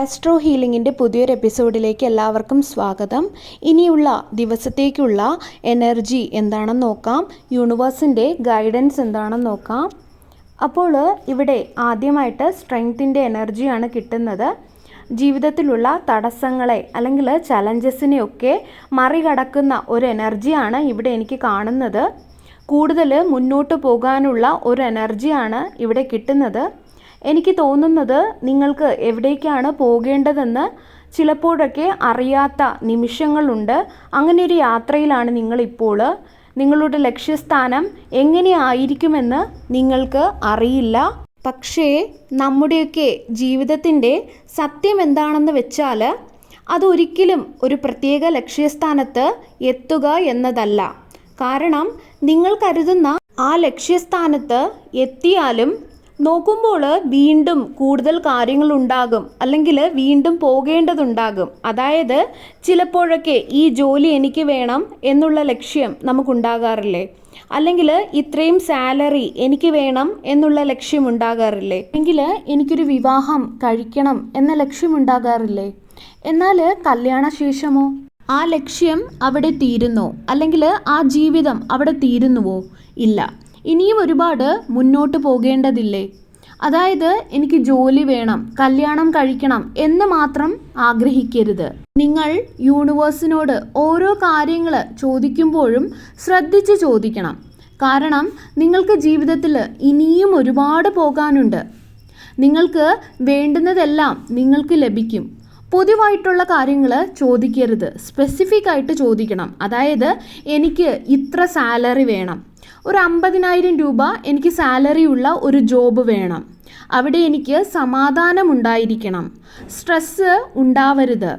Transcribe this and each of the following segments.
Astro ഹീലിംഗിന്റെ പുതിയൊരു എപ്പിസോഡിലേക്ക് എല്ലാവർക്കും സ്വാഗതം. ഇനിയുള്ള ദിവസത്തേക്കുള്ള എനർജി എന്താണെന്ന് നോക്കാം. യൂണിവേഴ്സിന്റെ ഗൈഡൻസ് എന്താണെന്ന് നോക്കാം. അപ്പോൾ ഇവിടെ ആദ്യമായിട്ട് സ്ട്രെങ്ത്തിന്റെ എനർജിയാണ് കിട്ടുന്നത്. ജീവിതത്തിലുള്ള തടസ്സങ്ങളെ അല്ലെങ്കിൽ ചലഞ്ചസിനെയൊക്കെ മറികടക്കുന്ന ഒരു എനർജിയാണ് ഇവിടെ എനിക്ക് കാണുന്നത്. കൂടുതൽ മുന്നോട്ട് പോകാനുള്ള ഒരു എനർജിയാണ് ഇവിടെ കിട്ടുന്നത്. എനിക്ക് തോന്നുന്നത് നിങ്ങൾക്ക് എവിടേക്കാണ് പോകേണ്ടതെന്ന് ചിലപ്പോഴൊക്കെ അറിയാത്ത നിമിഷങ്ങളുണ്ട്. അങ്ങനെ ഒരു യാത്രയിലാണ് നിങ്ങളിപ്പോൾ. നിങ്ങളുടെ ലക്ഷ്യസ്ഥാനം എങ്ങനെയായിരിക്കുമെന്ന് നിങ്ങൾക്ക് അറിയില്ല. പക്ഷേ നമ്മുടെയൊക്കെ ജീവിതത്തിന്റെ സത്യം എന്താണെന്ന് വെച്ചാൽ അതൊരിക്കലും ഒരു പ്രത്യേക ലക്ഷ്യസ്ഥാനത്ത് എത്തുക എന്നതല്ല. കാരണം നിങ്ങൾ കരുതുന്ന ആ ലക്ഷ്യസ്ഥാനത്ത് എത്തിയാലും നോക്കുമ്പോൾ വീണ്ടും കൂടുതൽ കാര്യങ്ങളുണ്ടാകും അല്ലെങ്കിൽ വീണ്ടും പോകേണ്ടതുണ്ടാകും. അതായത് ചിലപ്പോഴൊക്കെ ഈ ജോലി എനിക്ക് വേണം എന്നുള്ള ലക്ഷ്യം നമുക്കുണ്ടാകാറില്ലേ? അല്ലെങ്കിൽ ഇത്രയും സാലറി എനിക്ക് വേണം എന്നുള്ള ലക്ഷ്യം ഉണ്ടാകാറില്ലേ? എങ്കിൽ എനിക്കൊരു വിവാഹം കഴിക്കണം എന്ന ലക്ഷ്യം ഉണ്ടാകാറില്ലേ? എന്നാൽ കല്യാണശേഷമോ? ആ ലക്ഷ്യം അവിടെ തീരുന്നോ? അല്ലെങ്കിൽ ആ ജീവിതം അവിടെ തീരുന്നുവോ? ഇല്ല. ഇനിയും ഒരുപാട് മുന്നോട്ട് പോകേണ്ടതില്ലേ? അതായത് എനിക്ക് ജോലി വേണം കല്യാണം കഴിക്കണം എന്ന് മാത്രം ആഗ്രഹിക്കരുത്. നിങ്ങൾ യൂണിവേഴ്സിനോട് ഓരോ കാര്യങ്ങൾ ചോദിക്കുമ്പോഴും ശ്രദ്ധിച്ച് ചോദിക്കണം. കാരണം നിങ്ങൾക്ക് ജീവിതത്തിൽ ഇനിയും ഒരുപാട് പോകാനുണ്ട്. നിങ്ങൾക്ക് വേണ്ടുന്നതെല്ലാം നിങ്ങൾക്ക് ലഭിക്കും. പൊതുവായിട്ടുള്ള കാര്യങ്ങൾ ചോദിക്കരുത്. സ്പെസിഫിക് ആയിട്ട് ചോദിക്കണം. അതായത് എനിക്ക് ഇത്ര സാലറി വേണം. ഒരു അമ്പതിനായിരം രൂപ എനിക്ക് സാലറി ഉള്ള ഒരു ജോബ് വേണം. അവിടെ എനിക്ക് സമാധാനം ഉണ്ടായിരിക്കണം. സ്ട്രെസ്സ് ഉണ്ടാവരുത്.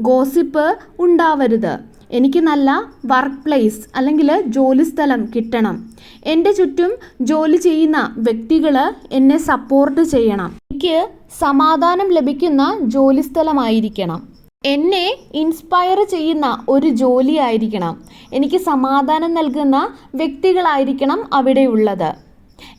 ഗോസിപ്പ് ഉണ്ടാവരുത്. എനിക്ക് നല്ല വർക്ക് പ്ലേസ് അല്ലെങ്കിൽ ജോലിസ്ഥലം കിട്ടണം. എന്റെ ചുറ്റും ജോലി ചെയ്യുന്ന വ്യക്തികൾ എന്നെ സപ്പോർട്ട് ചെയ്യണം. എനിക്ക് സമാധാനം ലഭിക്കുന്ന ജോലിസ്ഥലമായിരിക്കണം എന്നെ ഇൻസ്പയർ ചെയ്യുന്ന ഒരു ജോലി ആയിരിക്കണം. എനിക്ക് സമാധാനം നൽകുന്ന വ്യക്തികളായിരിക്കണം അവിടെയുള്ളത്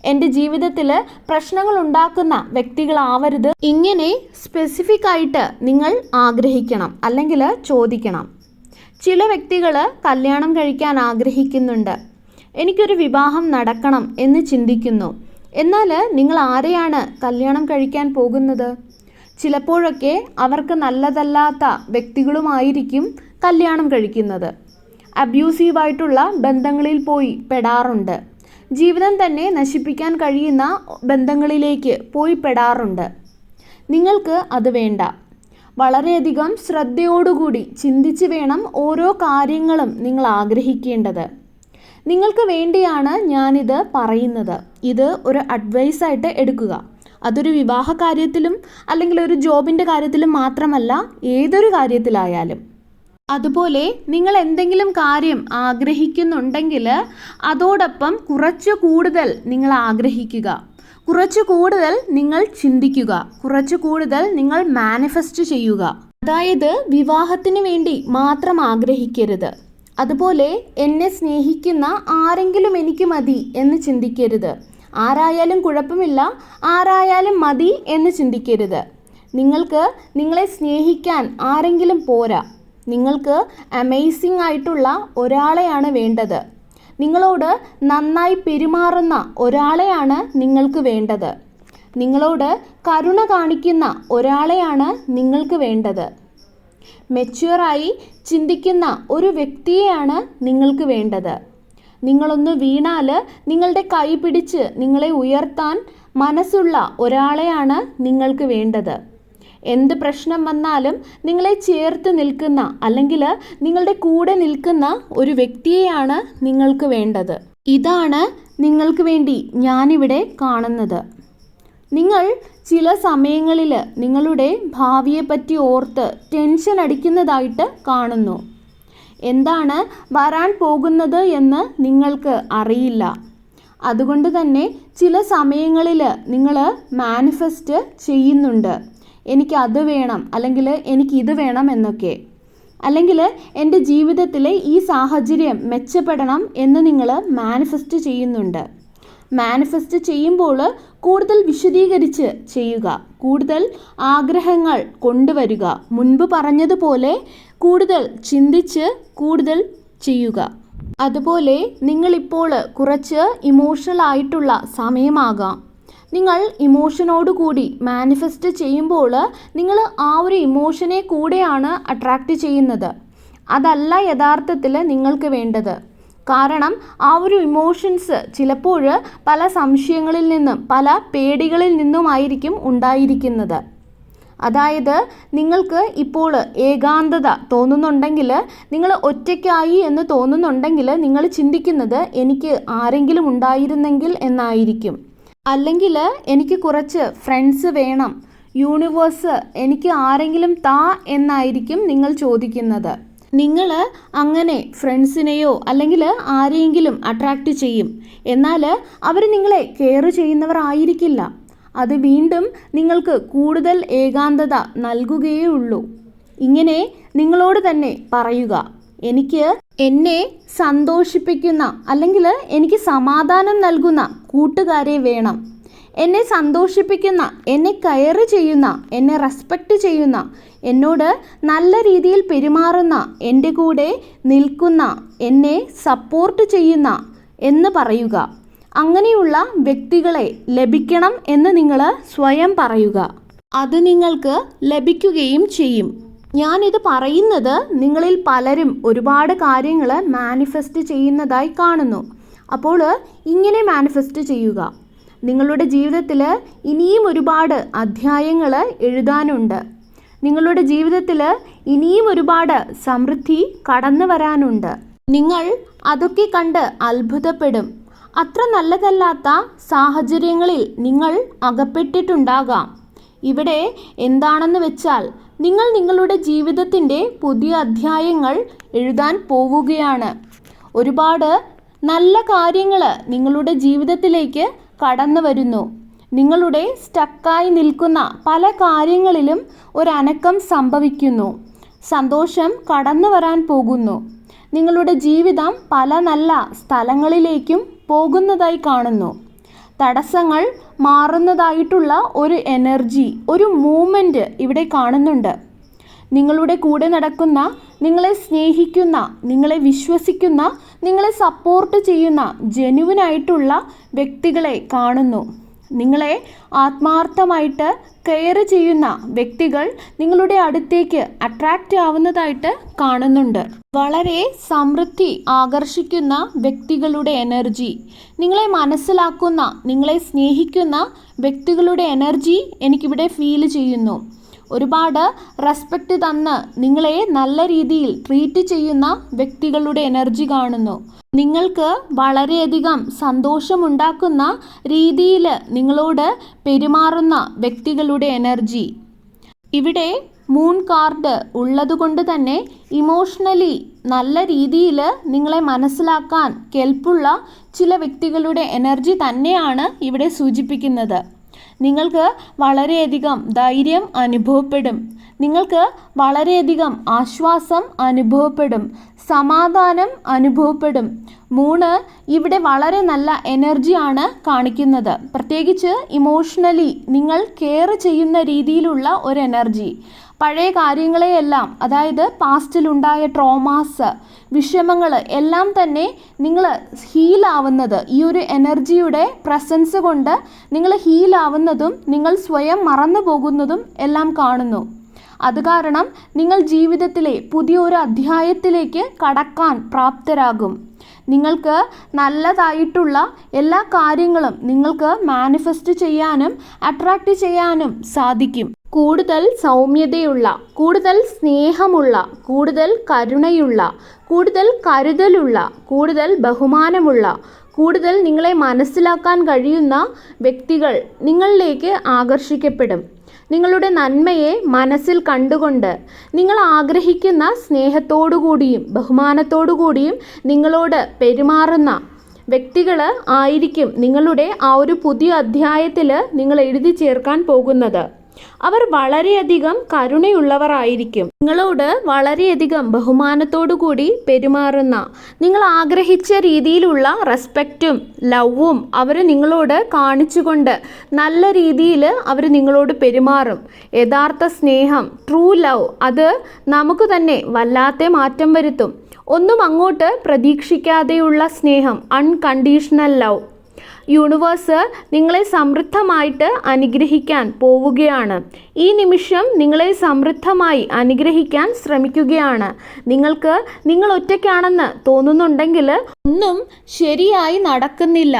എന്റെ ജീവിതത്തിൽ പ്രശ്നങ്ങൾ ഉണ്ടാക്കുന്ന വ്യക്തികളാവരുത്. ഇങ്ങനെ സ്പെസിഫിക് ആയിട്ട് നിങ്ങൾ ആഗ്രഹിക്കണം അല്ലെങ്കിൽ ചോദിക്കണം. ചില വ്യക്തികൾ കല്യാണം കഴിക്കാൻ ആഗ്രഹിക്കുന്നുണ്ട്. എനിക്കൊരു വിവാഹം നടക്കണം എന്ന് ചിന്തിക്കുന്നു. എന്നാൽ നിങ്ങൾ ആരെയാണ് കല്യാണം കഴിക്കാൻ പോകുന്നത്? ചിലപ്പോഴൊക്കെ അവർക്ക് നല്ലതല്ലാത്ത വ്യക്തികളുമായിരിക്കും കല്യാണം കഴിക്കുന്നത്. അബ്യൂസീവായിട്ടുള്ള ബന്ധങ്ങളിൽ പോയി പെടാറുണ്ട്. ജീവിതം തന്നെ നശിപ്പിക്കാൻ കഴിയുന്ന ബന്ധങ്ങളിലേക്ക് പോയി പെടാറുണ്ട്. നിങ്ങൾക്ക് അത് വേണ്ട. വളരെയധികം ശ്രദ്ധയോടുകൂടി ചിന്തിച്ച് വേണം ഓരോ കാര്യങ്ങളും നിങ്ങൾ ആഗ്രഹിക്കേണ്ടത്. നിങ്ങൾക്ക് വേണ്ടിയാണ് ഞാനിത് പറയുന്നത്. ഇത് ഒരു അഡ്വൈസായിട്ട് എടുക്കുക. അതൊരു വിവാഹ കാര്യത്തിലും അല്ലെങ്കിൽ ഒരു ജോബിന്റെ കാര്യത്തിലും മാത്രമല്ല ഏതൊരു കാര്യത്തിലായാലും. അതുപോലെ നിങ്ങൾ എന്തെങ്കിലും കാര്യം ആഗ്രഹിക്കുന്നുണ്ടെങ്കിൽ അതോടൊപ്പം കുറച്ച് കൂടുതൽ നിങ്ങൾ ആഗ്രഹിക്കുക. കുറച്ച് കൂടുതൽ നിങ്ങൾ ചിന്തിക്കുക. കുറച്ച് കൂടുതൽ നിങ്ങൾ മാനിഫെസ്റ്റ് ചെയ്യുക. അതായത് വിവാഹത്തിന് വേണ്ടി മാത്രം ആഗ്രഹിക്കരുത്. അതുപോലെ എന്നെ സ്നേഹിക്കുന്ന ആരെങ്കിലും എനിക്ക് മതി എന്ന് ചിന്തിക്കരുത്. ആരായാലും കുഴപ്പമില്ല ആരായാലും മതി എന്ന് ചിന്തിക്കരുത്. നിങ്ങൾക്ക് നിങ്ങളെ സ്നേഹിക്കാൻ ആരെങ്കിലും പോരാ. നിങ്ങൾക്ക് അമേസിംഗ് ആയിട്ടുള്ള ഒരാളെയാണ് വേണ്ടത്. നിങ്ങളോട് നന്നായി പെരുമാറുന്ന ഒരാളെയാണ് നിങ്ങൾക്ക് വേണ്ടത്. നിങ്ങളോട് കരുണ കാണിക്കുന്ന ഒരാളെയാണ് നിങ്ങൾക്ക് വേണ്ടത്. മെച്യൂറായി ചിന്തിക്കുന്ന ഒരു വ്യക്തിയെയാണ് നിങ്ങൾക്ക് വേണ്ടത്. നിങ്ങളൊന്ന് വീണാൽ നിങ്ങളുടെ കൈ പിടിച്ച് നിങ്ങളെ ഉയർത്താൻ മനസ്സുള്ള ഒരാളെയാണ് നിങ്ങൾക്ക് വേണ്ടത്. എന്ത് പ്രശ്നം വന്നാലും നിങ്ങളെ ചേർത്ത് നിൽക്കുന്ന അല്ലെങ്കിൽ നിങ്ങളുടെ കൂടെ നിൽക്കുന്ന ഒരു വ്യക്തിയെയാണ് നിങ്ങൾക്ക് വേണ്ടത്. ഇതാണ് നിങ്ങൾക്ക് വേണ്ടി ഞാനിവിടെ കാണുന്നത്. നിങ്ങൾ ചില സമയങ്ങളിൽ നിങ്ങളുടെ ഭാവിയെപ്പറ്റി ഓർത്ത് ടെൻഷൻ അടിക്കുന്നതായിട്ട് കാണുന്നു. എന്താണ് വരാൻ പോകുന്നത് എന്ന് നിങ്ങൾക്ക് അറിയില്ല. അതുകൊണ്ട് തന്നെ ചില സമയങ്ങളിൽ നിങ്ങൾ മാനിഫെസ്റ്റ് ചെയ്യുന്നുണ്ട്. എനിക്ക് അത് വേണം അല്ലെങ്കിൽ എനിക്ക് ഇത് വേണം എന്നൊക്കെ. അല്ലെങ്കിൽ എന്റെ ജീവിതത്തിലെ ഈ സാഹചര്യം മെച്ചപ്പെടണം എന്ന് നിങ്ങൾ മാനിഫെസ്റ്റ് ചെയ്യുന്നുണ്ട്. മാനിഫെസ്റ്റ് ചെയ്യുമ്പോൾ കൂടുതൽ വിശദീകരിച്ച് ചെയ്യുക കൂടുതൽ ആഗ്രഹങ്ങൾ കൊണ്ടുവരിക മുൻപ് പറഞ്ഞതുപോലെ കൂടുതൽ ചിന്തിച്ച് കൂടുതൽ ചെയ്യുക. അതുപോലെ നിങ്ങളിപ്പോൾ കുറച്ച് ഇമോഷണൽ ആയിട്ടുള്ള സമയമാകാം. നിങ്ങൾ ഇമോഷനോട് കൂടി മാനിഫെസ്റ്റ് ചെയ്യുമ്പോൾ നിങ്ങൾ ആ ഒരു ഇമോഷനെ കൂടെയാണ് അട്രാക്റ്റ് ചെയ്യുന്നത്. അതല്ല യഥാർത്ഥത്തിൽ നിങ്ങൾക്ക് വേണ്ടത്. കാരണം ആ ഒരു ഇമോഷൻസ് ചിലപ്പോൾ പല സംശയങ്ങളിൽ നിന്നും പല പേടികളിൽ നിന്നുമായിരിക്കും ഉണ്ടായിരിക്കുന്നത്. അതായത് നിങ്ങൾക്ക് ഇപ്പോൾ ഏകാന്തത തോന്നുന്നുണ്ടെങ്കിൽ നിങ്ങൾ ഒറ്റയ്ക്കായി എന്ന് തോന്നുന്നുണ്ടെങ്കിൽ നിങ്ങൾ ചിന്തിക്കുന്നത് എനിക്ക് ആരെങ്കിലും ഉണ്ടായിരുന്നെങ്കിൽ എന്നായിരിക്കും. അല്ലെങ്കിൽ എനിക്ക് കുറച്ച് ഫ്രണ്ട്സ് വേണം. യൂണിവേഴ്സ് എനിക്ക് ആരെങ്കിലും താ എന്നായിരിക്കും നിങ്ങൾ ചോദിക്കുന്നത്. നിങ്ങൾ അങ്ങനെ ഫ്രണ്ട്സിനെയോ അല്ലെങ്കിൽ ആരെയെങ്കിലും അട്രാക്റ്റ് ചെയ്യും. എന്നാൽ അവർ നിങ്ങളെ കെയർ ചെയ്യുന്നവർ ആയിരിക്കില്ല. അത് വീണ്ടും നിങ്ങൾക്ക് കൂടുതൽ ഏകാന്തത നൽകുകയേ ഉള്ളൂ. ഇങ്ങനെ നിങ്ങളോട് തന്നെ പറയുക. എനിക്ക് എന്നെ സന്തോഷിപ്പിക്കുന്ന അല്ലെങ്കിൽ എനിക്ക് സമാധാനം നൽകുന്ന കൂട്ടുകാരെ വേണം. എന്നെ സന്തോഷിപ്പിക്കുന്ന എന്നെ കെയർ ചെയ്യുന്ന എന്നെ റെസ്പെക്റ്റ് ചെയ്യുന്ന എന്നോട് നല്ല രീതിയിൽ പെരുമാറുന്ന എന്റെ കൂടെ നിൽക്കുന്ന എന്നെ സപ്പോർട്ട് ചെയ്യുന്ന എന്ന് പറയുക. അങ്ങനെയുള്ള വ്യക്തികളെ ലഭിക്കണം എന്ന് നിങ്ങൾ സ്വയം പറയുക. അത് നിങ്ങൾക്ക് ലഭിക്കുകയും ചെയ്യും. ഞാനിത് പറയുന്നത് നിങ്ങളിൽ പലരും ഒരുപാട് കാര്യങ്ങൾ മാനിഫെസ്റ്റ് ചെയ്യുന്നതായി കാണുന്നു. അപ്പോൾ ഇങ്ങനെ മാനിഫെസ്റ്റ് ചെയ്യുക. നിങ്ങളുടെ ജീവിതത്തിൽ ഇനിയും ഒരുപാട് അധ്യായങ്ങൾ എഴുതാനുണ്ട്. നിങ്ങളുടെ ജീവിതത്തിൽ ഇനിയും ഒരുപാട് സമൃദ്ധി കടന്നു വരാനുണ്ട്. നിങ്ങൾ അതൊക്കെ കണ്ട് അത്ഭുതപ്പെടും. അത്ര നല്ലതല്ലാത്ത സാഹചര്യങ്ങളിൽ നിങ്ങൾ അകപ്പെട്ടിട്ടുണ്ടാകാം. ഇവിടെ എന്താണെന്ന് വെച്ചാൽ നിങ്ങൾ നിങ്ങളുടെ ജീവിതത്തിന്റെ പുതിയ അധ്യായങ്ങൾ എഴുതാൻ പോവുകയാണ്. ഒരുപാട് നല്ല കാര്യങ്ങൾ നിങ്ങളുടെ ജീവിതത്തിലേക്ക് കടന്നു വരുന്നു. നിങ്ങളുടെ സ്റ്റക്കായി നിൽക്കുന്ന പല കാര്യങ്ങളിലും ഒരനക്കം സംഭവിക്കുന്നു. സന്തോഷം കടന്നു വരാൻ പോകുന്നു. നിങ്ങളുടെ ജീവിതം പല നല്ല സ്ഥലങ്ങളിലേക്കും പോകുന്നതായി കാണുന്നു. തടസ്സങ്ങൾ മാറുന്നതായിട്ടുള്ള ഒരു എനർജി ഒരു മൂമെന്റ് ഇവിടെ കാണുന്നുണ്ട്. നിങ്ങളുടെ കൂടെ നടക്കുന്ന നിങ്ങളെ സ്നേഹിക്കുന്ന നിങ്ങളെ വിശ്വസിക്കുന്ന നിങ്ങളെ സപ്പോർട്ട് ചെയ്യുന്ന ജെനുവിനായിട്ടുള്ള വ്യക്തികളെ കാണുന്നു. നിങ്ങളെ ആത്മാർത്ഥമായിട്ട് കെയർ ചെയ്യുന്ന വ്യക്തികൾ നിങ്ങളുടെ അടുത്തേക്ക് അട്രാക്റ്റ് ആവുന്നതായിട്ട് കാണുന്നുണ്ട്. വളരെ സമൃദ്ധി ആകർഷിക്കുന്ന വ്യക്തികളുടെ എനർജി നിങ്ങളെ മനസ്സിലാക്കുന്ന നിങ്ങളെ സ്നേഹിക്കുന്ന വ്യക്തികളുടെ എനർജി എനിക്കിവിടെ ഫീൽ ചെയ്യുന്നു. ഒരുപാട് റെസ്പെക്റ്റ് തന്ന് നിങ്ങളെ നല്ല രീതിയിൽ ട്രീറ്റ് ചെയ്യുന്ന വ്യക്തികളുടെ എനർജി കാണുന്നു. നിങ്ങൾക്ക് വളരെയധികം സന്തോഷമുണ്ടാക്കുന്ന രീതിയിൽ നിങ്ങളോട് പെരുമാറുന്ന വ്യക്തികളുടെ എനർജി ഇവിടെ മൂൺ കാർഡ് ഉള്ളതുകൊണ്ട് തന്നെ ഇമോഷണലി നല്ല രീതിയിൽ നിങ്ങളെ മനസ്സിലാക്കാൻ കെൽപ്പുള്ള ചില വ്യക്തികളുടെ എനർജി തന്നെയാണ് ഇവിടെ സൂചിപ്പിക്കുന്നത്. നിങ്ങൾക്ക് വളരെയധികം ധൈര്യം അനുഭവപ്പെടും. നിങ്ങൾക്ക് വളരെയധികം ആശ്വാസം അനുഭവപ്പെടും. സമാധാനം അനുഭവപ്പെടും. മൂന്ന് ഇവിടെ വളരെ നല്ല എനർജിയാണ് കാണിക്കുന്നത്. പ്രത്യേകിച്ച് ഇമോഷണലി നിങ്ങൾ കെയർ ചെയ്യുന്ന രീതിയിലുള്ള ഒരു എനർജി പഴയ കാര്യങ്ങളെയെല്ലാം അതായത് പാസ്റ്റിലുണ്ടായ ട്രോമാസ് വിഷമങ്ങൾ എല്ലാം തന്നെ നിങ്ങൾ ഹീലാവുന്നത് ഈ ഒരു എനർജിയുടെ പ്രസൻസ് കൊണ്ട് നിങ്ങൾ ഹീലാവുന്നതും നിങ്ങൾ സ്വയം മറന്നു പോകുന്നതും എല്ലാം കാണുന്നു. അത് കാരണം നിങ്ങൾ ജീവിതത്തിലെ പുതിയൊരു അധ്യായത്തിലേക്ക് കടക്കാൻ പ്രാപ്തരാകും. നിങ്ങൾക്ക് നല്ലതായിട്ടുള്ള എല്ലാ കാര്യങ്ങളും നിങ്ങൾക്ക് മാനിഫെസ്റ്റ് ചെയ്യാനും അട്രാക്റ്റ് ചെയ്യാനും സാധിക്കും. കൂടുതൽ സൗമ്യതയുള്ള കൂടുതൽ സ്നേഹമുള്ള കൂടുതൽ കരുണയുള്ള കൂടുതൽ കരുതലുള്ള കൂടുതൽ ബഹുമാനമുള്ള കൂടുതൽ നിങ്ങളെ മനസ്സിലാക്കാൻ കഴിയുന്ന വ്യക്തികൾ നിങ്ങളിലേക്ക് ആകർഷിക്കപ്പെടും. നിങ്ങളുടെ നന്മയെ മനസ്സിൽ കണ്ടുകൊണ്ട് നിങ്ങൾ ആഗ്രഹിക്കുന്ന സ്നേഹത്തോടുകൂടിയും ബഹുമാനത്തോടുകൂടിയും നിങ്ങളോട് പെരുമാറുന്ന വ്യക്തികൾ ആയിരിക്കും നിങ്ങളുടെ ആ ഒരു പുതിയ അധ്യായത്തിൽ നിങ്ങൾ എഴുതി ചേർക്കാൻ പോകുന്നത്. അവർ വളരെയധികം കരുണയുള്ളവരായിരിക്കും. നിങ്ങളോട് വളരെയധികം ബഹുമാനത്തോടു കൂടി പെരുമാറുന്ന നിങ്ങൾ ആഗ്രഹിച്ച രീതിയിലുള്ള റെസ്പെക്റ്റും ലവും അവർ നിങ്ങളോട് കാണിച്ചുകൊണ്ട് നല്ല രീതിയിൽ അവർ നിങ്ങളോട് പെരുമാറും. യഥാർത്ഥ സ്നേഹം ട്രൂ ലവ് അത് നമുക്ക് തന്നെ വല്ലാത്ത മാറ്റം വരുത്തും. ഒന്നും അങ്ങോട്ട് പ്രതീക്ഷിക്കാതെയുള്ള സ്നേഹം അൺകണ്ടീഷണൽ ലവ് യൂണിവേഴ്സ് നിങ്ങളെ സമൃദ്ധമായിട്ട് അനുഗ്രഹിക്കാൻ പോവുകയാണ്. ഈ നിമിഷം നിങ്ങളെ സമൃദ്ധമായി അനുഗ്രഹിക്കാൻ ശ്രമിക്കുകയാണ്. നിങ്ങൾക്ക് നിങ്ങൾ ഒറ്റയ്ക്കാണെന്ന് തോന്നുന്നുണ്ടെങ്കിൽ ഒന്നും ശരിയായി നടക്കുന്നില്ല.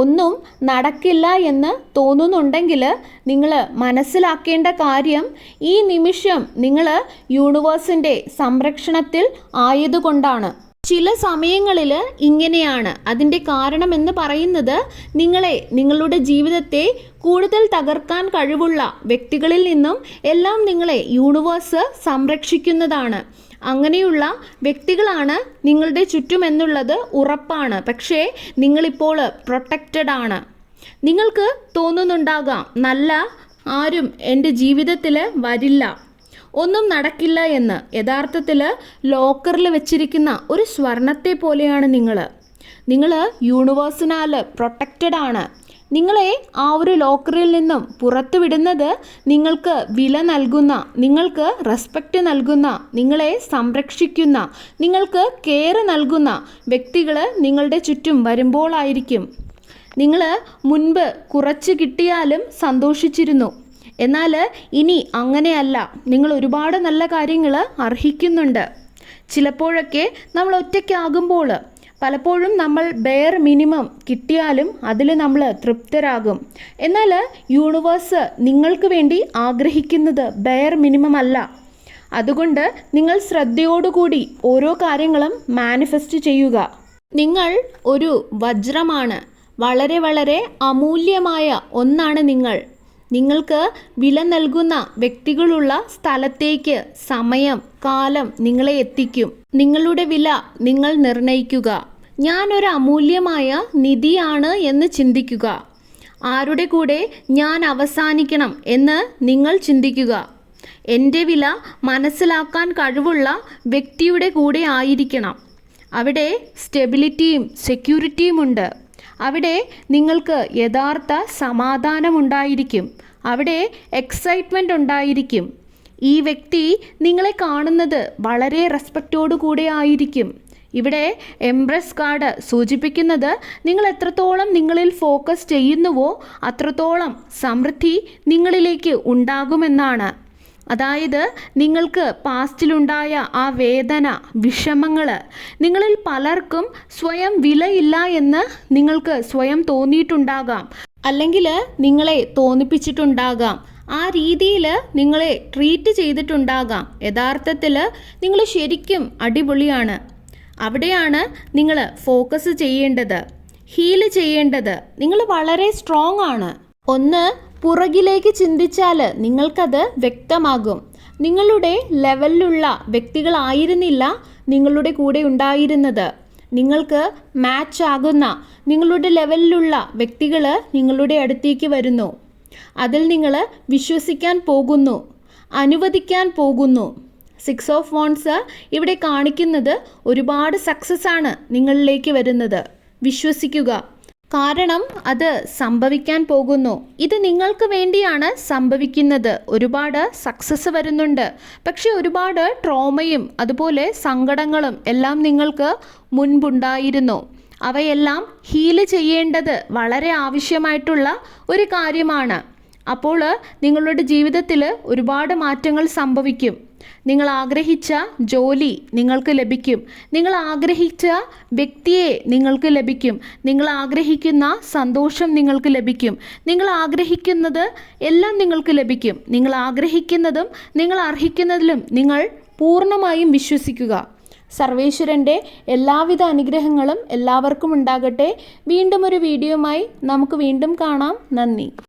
ഒന്നും നടക്കില്ല എന്ന് തോന്നുന്നുണ്ടെങ്കിൽ നിങ്ങൾ മനസ്സിലാക്കേണ്ട കാര്യം ഈ നിമിഷം നിങ്ങൾ യൂണിവേഴ്സിന്റെ സംരക്ഷണത്തിൽ ആയതുകൊണ്ടാണ്. ചില സമയങ്ങളിൽ ഇങ്ങനെയാണ്. അതിന്റെ കാരണമെന്ന് പറയുന്നത് നിങ്ങളെ നിങ്ങളുടെ ജീവിതത്തെ കൂടുതൽ തകർക്കാൻ കഴിവുള്ള വ്യക്തികളിൽ നിന്നും എല്ലാം നിങ്ങളെ യൂണിവേഴ്സ് സംരക്ഷിക്കുന്നതാണ്. അങ്ങനെയുള്ള വ്യക്തികളാണ് നിങ്ങളുടെ ചുറ്റുമെന്നുള്ളത് ഉറപ്പാണ്. പക്ഷേ നിങ്ങളിപ്പോൾ പ്രൊട്ടക്റ്റഡ് ആണ്. നിങ്ങൾക്ക് തോന്നുന്നുണ്ടാകാം നല്ല ആരും എന്റെ ജീവിതത്തിൽ വരില്ല. ഒന്നും നടക്കില്ല എന്ന് യഥാർത്ഥത്തിൽ ലോക്കറിൽ വെച്ചിരിക്കുന്ന ഒരു സ്വർണത്തെ പോലെയാണ് നിങ്ങൾ നിങ്ങൾ യൂണിവേഴ്സിനാൽ പ്രൊട്ടക്റ്റഡ് ആണ്. നിങ്ങളെ ആ ഒരു ലോക്കറിൽ നിന്നും പുറത്തു വിടുന്നത് നിങ്ങൾക്ക് വില നൽകുന്ന നിങ്ങൾക്ക് റെസ്പെക്റ്റ് നൽകുന്ന നിങ്ങളെ സംരക്ഷിക്കുന്ന നിങ്ങൾക്ക് കെയർ നൽകുന്ന വ്യക്തികൾ നിങ്ങളുടെ ചുറ്റും വരുമ്പോളായിരിക്കും. നിങ്ങൾ മുൻപ് കുറച്ച് കിട്ടിയാലും സന്തോഷിച്ചിരുന്നു. എന്നാൽ ഇനി അങ്ങനെയല്ല. നിങ്ങൾ ഒരുപാട് നല്ല കാര്യങ്ങൾ അർഹിക്കുന്നുണ്ട്. ചിലപ്പോഴൊക്കെ നമ്മൾ ഒറ്റയ്ക്കാകുമ്പോൾ പലപ്പോഴും നമ്മൾ ബെയർ മിനിമം കിട്ടിയാലും അതിൽ നമ്മൾ തൃപ്തരാകും. എന്നാൽ യൂണിവേഴ്സ് നിങ്ങൾക്ക് വേണ്ടി ആഗ്രഹിക്കുന്നത് ബെയർ മിനിമം അല്ല. അതുകൊണ്ട് നിങ്ങൾ ശ്രദ്ധയോടുകൂടി ഓരോ കാര്യങ്ങളും മാനിഫെസ്റ്റ് ചെയ്യുക. നിങ്ങൾ ഒരു വജ്രമാണ്. വളരെ വളരെ അമൂല്യമായ ഒന്നാണ് നിങ്ങൾ. നിങ്ങൾക്ക് വില നൽകുന്ന വ്യക്തികളുള്ള സ്ഥലത്തേക്ക് സമയം കാലം നിങ്ങളെ എത്തിക്കും. നിങ്ങളുടെ വില നിങ്ങൾ നിർണയിക്കുക ഞാനൊരു അമൂല്യമായ നിധിയാണ് എന്ന് ചിന്തിക്കുക. ആരുടെ കൂടെ ഞാൻ അവസാനിക്കണം എന്ന് നിങ്ങൾ ചിന്തിക്കുക. എന്റെ വില മനസ്സിലാക്കാൻ കഴിവുള്ള വ്യക്തിയുടെ കൂടെ ആയിരിക്കണം. അവിടെ സ്റ്റെബിലിറ്റിയും സെക്യൂരിറ്റിയുമുണ്ട് അവിടെ നിങ്ങൾക്ക് യഥാർത്ഥ സമാധാനമുണ്ടായിരിക്കും. അവിടെ എക്സൈറ്റ്മെന്റ് ഉണ്ടായിരിക്കും. ഈ വ്യക്തി നിങ്ങളെ കാണുന്നത് വളരെ റെസ്പെക്റ്റോടു കൂടെ ആയിരിക്കും. ഇവിടെ എംബ്രസ് കാർഡ് സൂചിപ്പിക്കുന്നത് നിങ്ങൾ എത്രത്തോളം നിങ്ങളിൽ ഫോക്കസ് ചെയ്യുന്നുവോ അത്രത്തോളം സമൃദ്ധി നിങ്ങളിലേക്ക് ഉണ്ടാകുമെന്നാണ്. അതായത് നിങ്ങൾക്ക് പാസ്റ്റിലുണ്ടായ ആ വേദന വിഷമങ്ങൾ നിങ്ങളിൽ പലർക്കും സ്വയം വിലയില്ല എന്ന് നിങ്ങൾക്ക് സ്വയം തോന്നിയിട്ടുണ്ടാകാം. അല്ലെങ്കിൽ നിങ്ങളെ തോന്നിപ്പിച്ചിട്ടുണ്ടാകാം. ആ രീതിയിൽ നിങ്ങളെ ട്രീറ്റ് ചെയ്തിട്ടുണ്ടാകാം. യഥാർത്ഥത്തിൽ നിങ്ങൾ ശരിക്കും അടിപൊളിയാണ്. അവിടെയാണ് നിങ്ങൾ ഫോക്കസ് ചെയ്യേണ്ടത് ഹീൽ ചെയ്യേണ്ടത്. നിങ്ങൾ വളരെ സ്ട്രോങ് ആണ്. ഒന്ന് പുറകിലേക്ക് ചിന്തിച്ചാൽ നിങ്ങൾക്കത് വ്യക്തമാകും. നിങ്ങളുടെ ലെവലിലുള്ള വ്യക്തികളായിരുന്നില്ല നിങ്ങളുടെ കൂടെ ഉണ്ടായിരുന്നത്. നിങ്ങൾക്ക് മാച്ച് ആകുന്ന നിങ്ങളുടെ ലെവലിലുള്ള വ്യക്തികൾ നിങ്ങളുടെ അടുത്തേക്ക് വരുന്നു. അതിൽ നിങ്ങൾ വിശ്വസിക്കാൻ പോകുന്നു അനുവദിക്കാൻ പോകുന്നു. സിക്സ് ഓഫ് വോൺസ് ഇവിടെ കാണിക്കുന്നത് ഒരുപാട് സക്സസ് ആണ് നിങ്ങളിലേക്ക് വരുന്നത്. വിശ്വസിക്കുക. കാരണം അത് സംഭവിക്കാൻ പോകുന്നു. ഇത് നിങ്ങൾക്ക് വേണ്ടിയാണ് സംഭവിക്കുന്നത്. ഒരുപാട് സക്സസ് വരുന്നുണ്ട്. പക്ഷെ ഒരുപാട് ട്രോമയും അതുപോലെ സങ്കടങ്ങളും എല്ലാം നിങ്ങൾക്ക് മുൻപുണ്ടായിരുന്നു. അവയെല്ലാം ഹീൽ ചെയ്യേണ്ടത് വളരെ ആവശ്യമായിട്ടുള്ള ഒരു കാര്യമാണ്. അപ്പോൾ നിങ്ങളുടെ ജീവിതത്തിൽ ഒരുപാട് മാറ്റങ്ങൾ സംഭവിക്കും. നിങ്ങൾ ആഗ്രഹിച്ച ജോലി നിങ്ങൾക്ക് ലഭിക്കും. നിങ്ങൾ ആഗ്രഹിച്ച വ്യക്തിയെ നിങ്ങൾക്ക് ലഭിക്കും. നിങ്ങൾ ആഗ്രഹിക്കുന്ന സന്തോഷം നിങ്ങൾക്ക് ലഭിക്കും. നിങ്ങൾ ആഗ്രഹിക്കുന്നത് എല്ലാം നിങ്ങൾക്ക് ലഭിക്കും. നിങ്ങൾ ആഗ്രഹിക്കുന്നതും നിങ്ങൾ അർഹിക്കുന്നതിലും നിങ്ങൾ പൂർണമായും വിശ്വസിക്കുക. സർവേശ്വരന്റെ എല്ലാവിധ അനുഗ്രഹങ്ങളും എല്ലാവർക്കും ഉണ്ടാകട്ടെ. വീണ്ടും ഒരു വീഡിയോയുമായി നമുക്ക് വീണ്ടും കാണാം. നന്ദി.